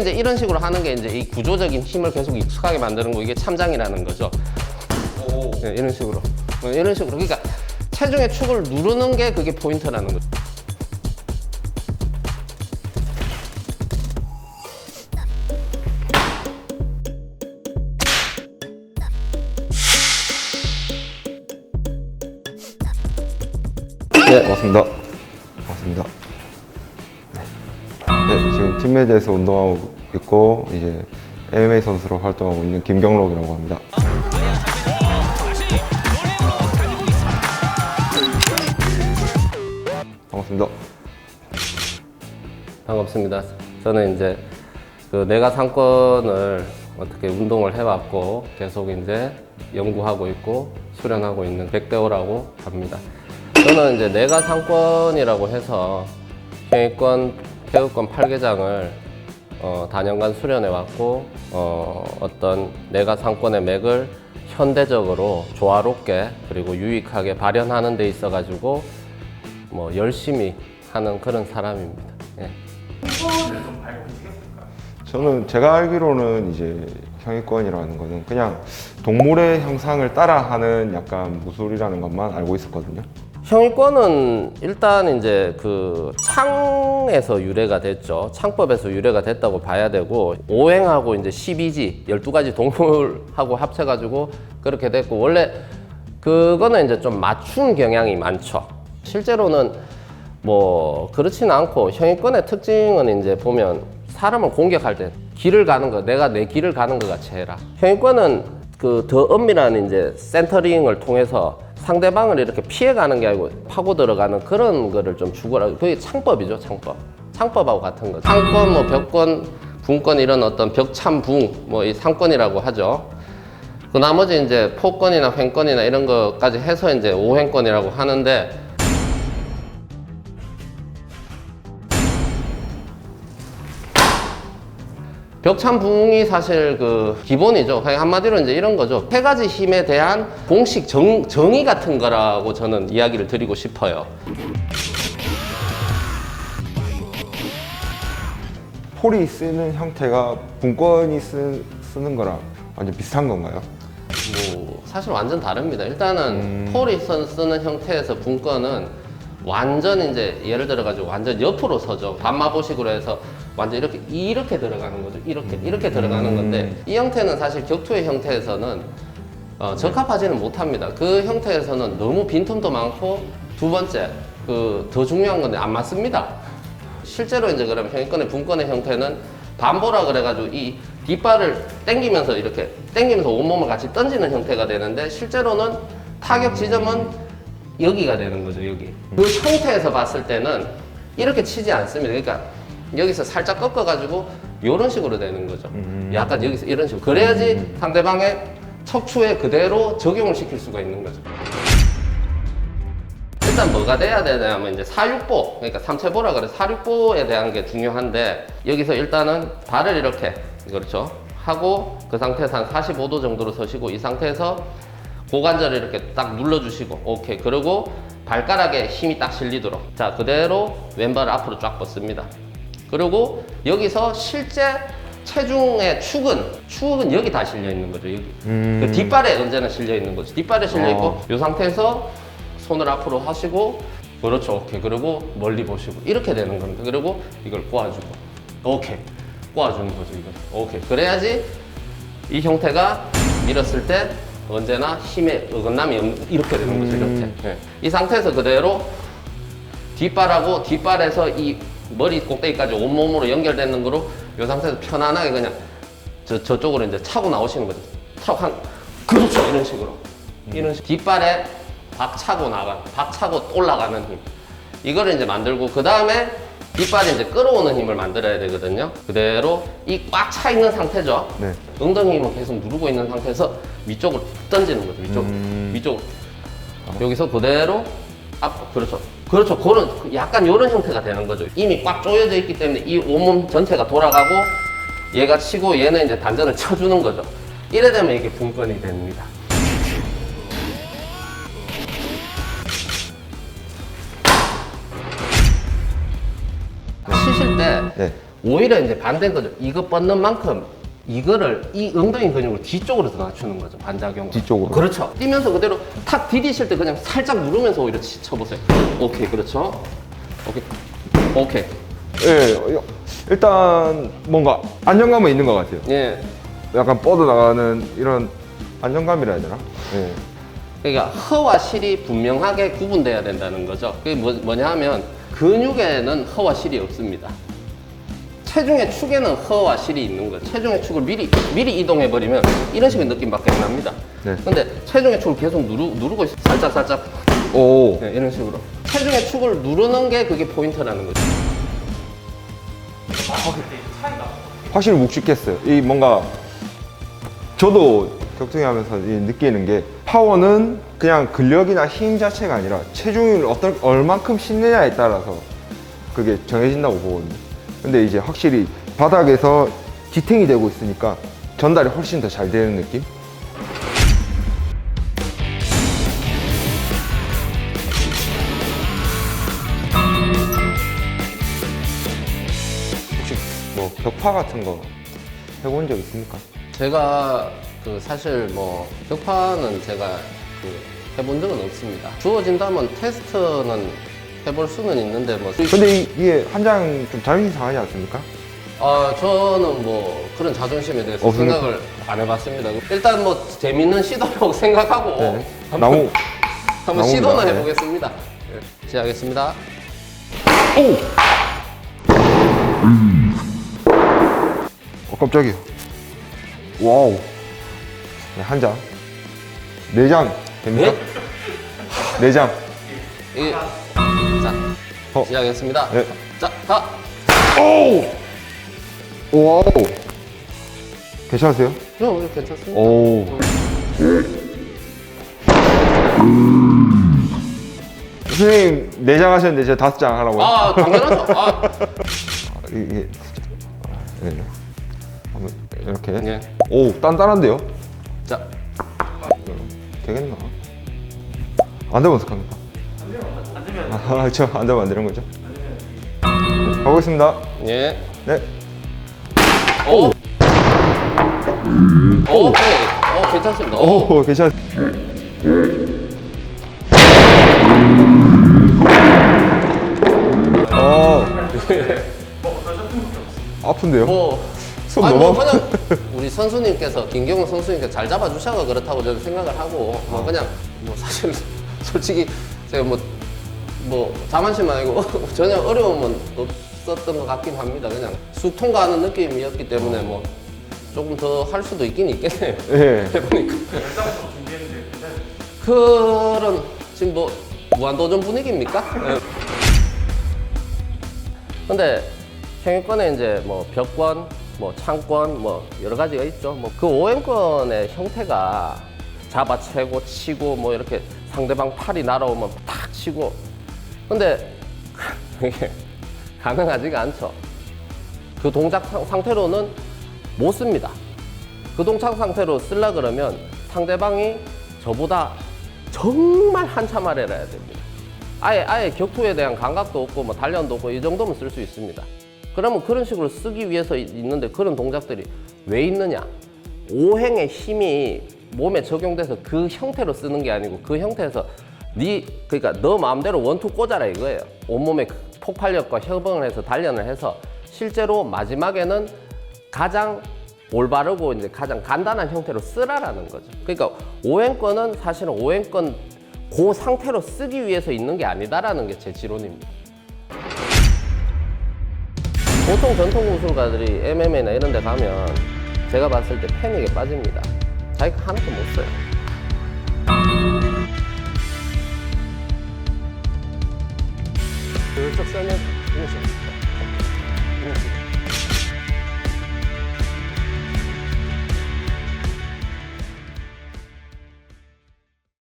이제 이런 식으로 하는 게 이제 이 구조적인 힘을 계속 익숙하게 만드는 거 이게 참장이라는 거죠. 네, 이런 식으로. 네, 이런 식으로. 그러니까 체중의 축을 누르는 게 그게 포인트라는 거죠. 네, 반갑습니다. 반갑습니다. 팀메드에서 운동하고 있고 이제 MMA 선수로 활동하고 있는 김경록이라고 합니다. 반갑습니다. 반갑습니다. 저는 이제 그 내가 상권을 어떻게 운동을 해왔고 계속 이제 연구하고 있고 수련하고 있는 백대호라고 합니다. 저는 이제 내가 상권이라고 해서 평의권, 태극권 8개장을 어, 단연간 수련해 왔고 어, 어떤 내가 상권의 맥을 현대적으로 조화롭게 그리고 유익하게 발현하는 데 있어 가지고 뭐 열심히 하는 그런 사람입니다. 예. 저는 제가 알기로는 이제 형의권이라는 거는 그냥 동물의 형상을 따라하는 약간 무술이라는 것만 알고 있었거든요. 형의권은 일단 이제 그 창에서 유래가 됐죠. 창법에서 유래가 됐다고 봐야 되고 오행하고 이제 12지 12가지 동물하고 합쳐 가지고 그렇게 됐고 원래 그거는 이제 좀 맞춘 경향이 많죠. 실제로는 뭐 그렇지는 않고 형의권의 특징은 이제 보면 사람을 공격할 때 길을 가는 거 내가 내 길을 가는 것 같이 해라. 형의권은 그 더 엄밀한 이제 센터링을 통해서 상대방을 이렇게 피해가는 게 아니고 파고 들어가는 그런 거를 좀 주거라. 그게 창법이죠, 창법. 창법하고 같은 거. 상권, 뭐 벽권, 분권 이런 어떤 벽참붕, 뭐 이 상권이라고 하죠. 그 나머지 이제 포권이나 횡권이나 이런 것까지 해서 이제 오횡권이라고 하는데 벽참붕이 사실 그 기본이죠. 그냥 한마디로 이제 이런 거죠. 세 가지 힘에 대한 공식 정, 정의 같은 거라고 저는 이야기를 드리고 싶어요. 폴이 쓰는 형태가 분권이 쓰, 쓰는 거랑 완전 비슷한 건가요? 뭐 사실 완전 다릅니다. 일단은 폴이 선- 쓰는 형태에서 분권은 완전 이제 예를 들어 가지고 완전 옆으로 서죠. 반마보식으로 해서 완전 이렇게 이렇게 들어가는 거죠. 이렇게 이렇게 들어가는 건데 이 형태는 사실 격투의 형태에서는 어, 적합하지는 못합니다. 그 형태에서는 너무 빈틈도 많고 두 번째 그 더 중요한 건데 안 맞습니다. 실제로 이제 그러면 형의권의 분권의 형태는 반보라 그래가지고 이 뒷발을 당기면서 이렇게 당기면서 온몸을 같이 던지는 형태가 되는데 실제로는 타격 지점은 여기가 되는 거죠 여기 그 형태에서 봤을 때는 이렇게 치지 않습니다 그러니까 여기서 살짝 꺾어가지고 이런 식으로 되는 거죠. 약간 여기서 이런 식으로. 그래야지 상대방의 척추에 그대로 적용을 시킬 수가 있는 거죠. 일단 뭐가 돼야 되냐면 이제 사육보. 그러니까 삼체보라 그래 사육보에 대한 게 중요한데 여기서 일단은 발을 이렇게 그렇죠? 하고 그 상태에서 한 45도 정도로 서시고 이 상태에서 고관절을 이렇게 딱 눌러주시고 오케이. 그리고 발가락에 힘이 딱 실리도록. 자 그대로 왼발을 앞으로 쫙 뻗습니다 그리고 여기서 실제 체중의 축은 축은 여기 다 실려 있는 거죠 여기. 그 뒷발에 언제나 실려 있는 거죠 뒷발에 실려 있고 어. 이 상태에서 손을 앞으로 하시고 그렇죠 오케이. 그리고 멀리 보시고 이렇게 되는 겁니다. 그리고 이걸 꼬아주고. 오케이. 꼬아주는 거죠 이거 오케이. 그래야지 이 형태가 밀었을 때 언제나 힘에 어긋남이 이렇게 되는 거죠 이렇게. 예. 이 상태에서 그대로 뒷발하고 뒷발에서 이 머리 꼭대기까지 온몸으로 연결되는 거로 이 상태에서 편안하게 그냥 저, 저쪽으로 이제 차고 나오시는 거죠. 차고 한 그렇죠. 이런 식으로. 이런 식 뒷발에 박 차고 나가 박 차고 올라가는 힘. 이거를 이제 만들고 그 다음에 뒷발이 이제 끌어오는 힘을 만들어야 되거든요. 그대로 이 꽉 차 있는 상태죠. 네. 엉덩이 힘을 계속 누르고 있는 상태에서 위쪽으로 던지는 거죠. 위쪽 음. 위쪽 여기서 그대로 앞 그렇죠 그렇죠 그런 약간 이런 형태가 되는 거죠 이미 꽉 조여져 있기 때문에 이 온몸 전체가 돌아가고 얘가 치고 얘는 이제 단전을 쳐주는 거죠 이래 되면 이게 분권이 됩니다 치실 때 네. 오히려 이제 반대인 거죠. 이거 뻗는 만큼 이거를 이 엉덩이 근육을 뒤쪽으로 더 낮추는 거죠. 반작용. 뒤쪽으로. 그렇죠. 뛰면서 그대로 탁 디디실 때 그냥 살짝 누르면서 오히려 치- 쳐보세요. 오케이, 그렇죠. 오케이, 오케이. 예, 일단 뭔가 안정감은 있는 것 같아요. 예. 약간 뻗어 나가는 이런 안정감이라 해야 되나? 예. 그러니까 허와 실이 분명하게 구분돼야 된다는 거죠. 그게 뭐, 뭐냐 하면 근육에는 허와 실이 없습니다. 체중의 축에는 허와 실이 있는 거예요. 체중의 축을 미리 미리 이동해 버리면 이런 식의 느낌밖에 안 납니다. 네. 근데 체중의 축을 계속 누르, 누르고 있어. 살짝 살짝 오, 네, 이런 식으로 체중의 축을 누르는 게 그게 포인트라는 거죠. 확실히 묵직했어요. 이 뭔가 저도 격투기 하면서 이 느끼는 게 파워는 그냥 근력이나 힘 자체가 아니라 체중을 어떤 얼만큼 싣느냐에 따라서 그게 정해진다고 보거든요. 근데 이제 확실히 바닥에서 지탱이 되고 있으니까 전달이 훨씬 더 잘 되는 느낌? 혹시 뭐 격파 같은 거 해본 적 있습니까? 제가 그 사실 뭐 격파는 제가 그 해본 적은 없습니다. 주어진다면 테스트는 해볼 수는 있는데 뭐 근데 이, 게 한 장 좀 자존심 상하지 않습니까? 아, 저는 뭐 그런 자존심에 대해서 없습니까? 생각을 안 해봤습니다. 일단 뭐 재밌는 시도라고 생각하고 네. 한번, 나무 한번 나무입니다. 시도는 네. 해보겠습니다. 네, 시작하겠습니다. 어, 깜짝이야. 와우. 네, 한 장. 네 장. 됩니까? 네 장. 이, 자, 어. 시작하겠습니다. 네. 자, 가. 오! 와우. 괜찮으세요? 형, 이거 괜찮습니다. 오. 선생님, 네장 하셨는데 제가 다섯 장 하라고요? 아, 당연하죠. 아, 이게. 네. 한번 이렇게. 네. 오, 단단한데요? 자, 되겠나? 안 되면 어떡합니까? 안 되면 아, 저안 되면 안 되는 거죠? 네, 가보겠습니다. 예. 네. 오. 오. 어, 괜찮습니다. 오. 오, 괜찮. 어. 아픈데요? 뭐, 손 아니, 너무 뭐 아파. 그냥 우리 선수님께서 김경호 선수님께서 잘 잡아주셔서 그렇다고 저는 생각을 하고 뭐 그냥 뭐 사실 솔직히 제가 뭐 뭐 자만심 아니고 전혀 어려움은 없었던 것 같긴 합니다. 그냥 쑥 통과하는 느낌이었기 때문에 뭐 조금 더 할 수도 있긴 있겠네요. 예. 해보니까. 그런 지금 뭐 무한도전 분위기입니까? 예. 근데 평행권에 이제 뭐 벽권, 뭐 창권, 뭐 여러 가지가 있죠. 뭐 그 오행권의 형태가 잡아채고 치고 뭐 이렇게 상대방 팔이 날아오면 탁 치고. 근데 이게 가능하지가 않죠. 그 동작 상- 상태로는 못 씁니다. 그 동작 상태로 쓰려 그러면 상대방이 저보다 정말 한참 아래라 해야 됩니다. 아예 아예 격투에 대한 감각도 없고 뭐 단련도 없고 이 정도면 쓸 수 있습니다. 그러면 그런 식으로 쓰기 위해서 이- 있는데 그런 동작들이 왜 있느냐? 오행의 힘이 몸에 적용돼서 그 형태로 쓰는 게 아니고 그 형태에서 네 그러니까 너 마음대로 원투 꽂아라 이거예요. 온몸에 그 폭발력과 협응을 해서 단련을 해서 실제로 마지막에는 가장 올바르고 이제 가장 간단한 형태로 쓰라라는 거죠. 그러니까 오행권은 사실은 오행권 그 상태로 쓰기 위해서 있는 게 아니다라는 게 제 지론입니다. 보통 전통 무술가들이 MMA나 이런 데 가면 제가 봤을 때 패닉에 빠집니다. 자기가 하나도 못 써요. Zostawiamy miesiąc. Miesiąc.